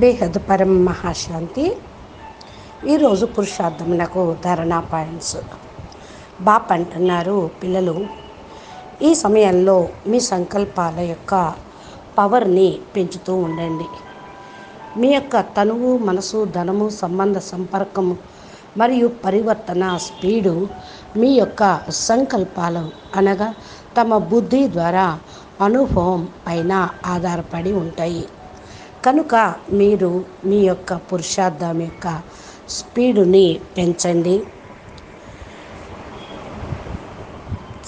బేహద్ పరం మహాశాంతి. ఈరోజు పురుషార్థమునకు ధరణా పాయింట్స్. బాప్ అంటున్నారు పిల్లలు ఈ సమయంలో మీ సంకల్పాల యొక్క పవర్ని పెంచుతూ ఉండండి. మీ యొక్క తనువు మనసు ధనము సంబంధ సంపర్కము మరియు పరివర్తన స్పీడు మీ యొక్క సంకల్పాలు అనగా తమ బుద్ధి ద్వారా అనుభవం పైన ఆధారపడి ఉంటాయి. కనుక మీరు మీ యొక్క పురుషార్థం యొక్క స్పీడుని పెంచండి.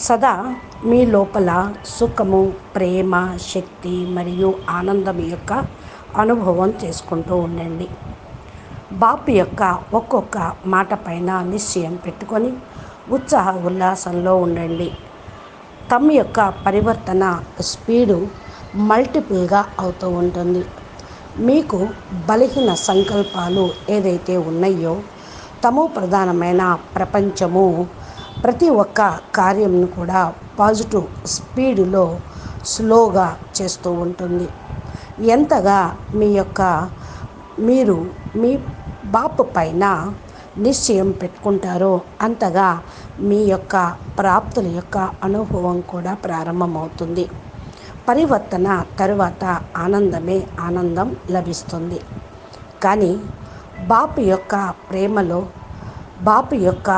సదా మీ లోపల సుఖము ప్రేమ శక్తి మరియు ఆనందం యొక్క అనుభవం చేసుకుంటూ ఉండండి. బాపు యొక్క ఒక్కొక్క మాట పైన నిశ్చయం పెట్టుకొని ఉత్సాహ ఉల్లాసంలో ఉండండి. తమ యొక్క పరివర్తన స్పీడు మల్టిపుల్గా అవుతూ ఉంటుంది. మీకు బలహీన సంకల్పాలు ఏదైతే ఉన్నాయో తమో ప్రధానమైన ప్రపంచము ప్రతి ఒక్క కార్యంను కూడా పాజిటివ్ స్పీడ్లో స్లోగా చేస్తూ ఉంటుంది. ఎంతగా మీ యొక్క మీరు మీ బాపు పైన నిశ్చయం పెట్టుకుంటారో అంతగా మీ యొక్క ప్రాప్తుల యొక్క అనుభవం కూడా ప్రారంభమవుతుంది. పరివర్తన తరువాత ఆనందమే ఆనందం లభిస్తుంది. కానీ బాపు యొక్క ప్రేమలో బాపు యొక్క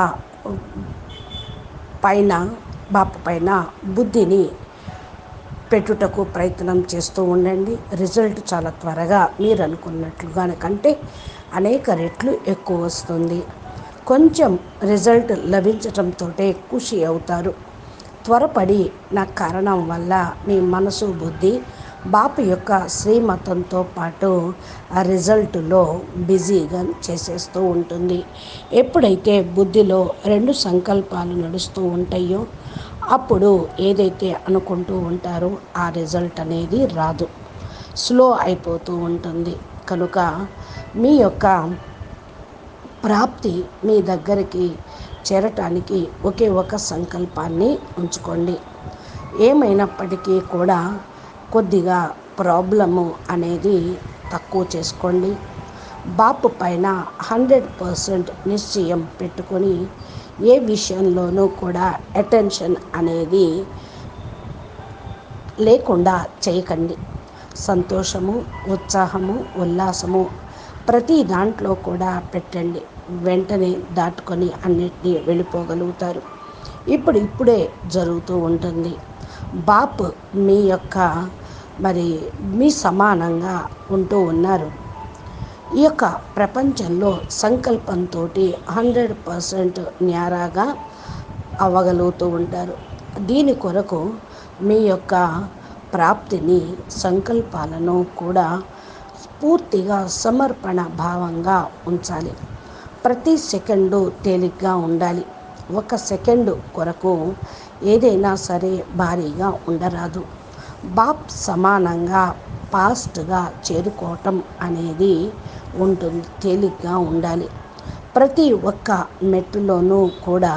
పైన బాపు పైన బుద్ధిని పెట్టుటకు ప్రయత్నం చేస్తూ ఉండండి. రిజల్ట్ చాలా త్వరగా మీరు అనుకున్నట్లుగా కంటే అనేక రెట్లు ఎక్కువ వస్తుంది. కొంచెం రిజల్ట్ లభించటంతో ఖుషి అవుతారు. త్వరపడి నా కారణం వల్ల మీ మనసు బుద్ధి బాపు యొక్క శ్రీమతంతో పాటు ఆ రిజల్ట్లో బిజీగా చేసేస్తూ ఉంటుంది. ఎప్పుడైతే బుద్ధిలో రెండు సంకల్పాలు నడుస్తూ ఉంటాయో అప్పుడు ఏదైతే అనుకుంటూ ఉంటారో ఆ రిజల్ట్ అనేది రాదు. స్లో అయిపోతూ ఉంటుంది. కనుక మీ యొక్క ప్రాప్తి మీ దగ్గరికి చేరటానికి ఒకే ఒక సంకల్పాన్ని ఉంచుకోండి. ఏమైనప్పటికీ కూడా కొద్దిగా ప్రాబ్లము అనేది తక్కువ చేసుకోండి. బాపు పైన హండ్రెడ్ పర్సెంట్ నిశ్చయం పెట్టుకొని ఏ విషయంలోనూ కూడా అటెన్షన్ అనేది లేకుండా చేయకండి. సంతోషము ఉత్సాహము ఉల్లాసము ప్రతి దాంట్లో కూడా పెట్టండి. వెంటనే దాటుకొని అన్నిటినీ వెళ్ళిపోగలుగుతారు. ఇప్పుడు ఇప్పుడే జరుగుతూ ఉంటుంది. బాప్ మీ యొక్క మరి మీ సమానంగా ఉంటూ ఉన్నారు. ఈ యొక్క ప్రపంచంలో సంకల్పంతో హండ్రెడ్ పర్సెంట్ న్యారాగా అవ్వగలుగుతూ ఉంటారు. దీని కొరకు మీ యొక్క ప్రాప్తిని సంకల్పాలను కూడా పూర్తిగా సమర్పణ భావంగా ఉంచాలి. ప్రతి సెకండు తేలిగ్గా ఉండాలి. ఒక సెకండు కొరకు ఏదైనా సరే భారీగా ఉండరాదు. బాప్ సమానంగా ఫాస్ట్గా చేరుకోవటం అనేది ఉంటుంది. తేలిగ్గా ఉండాలి. ప్రతి ఒక్క మెట్టులోనూ కూడా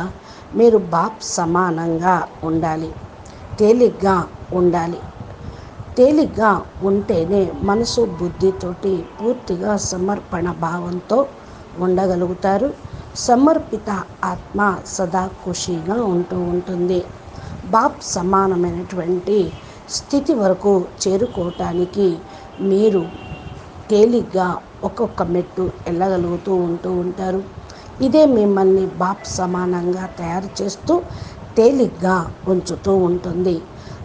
మీరు బాప్ సమానంగా ఉండాలి. తేలిగ్గా ఉండాలి. తేలిగ్గా ఉంటేనే మనసు బుద్ధితోటి పూర్తిగా సమర్పణ భావంతో ఉండగలుగుతారు. సమర్పిత ఆత్మ సదా ఖుషీగా ఉంటూ ఉంటుంది. బాప్ సమానమైనటువంటి స్థితి వరకు చేరుకోవటానికి మీరు తేలిగ్గా ఒక్కొక్క మెట్టు వెళ్ళగలుగుతూ ఉంటూ ఉంటారు. ఇదే మిమ్మల్ని బాప్ సమానంగా తయారు చేస్తూ తేలిగ్గా ఉంచుతూ ఉంటుంది.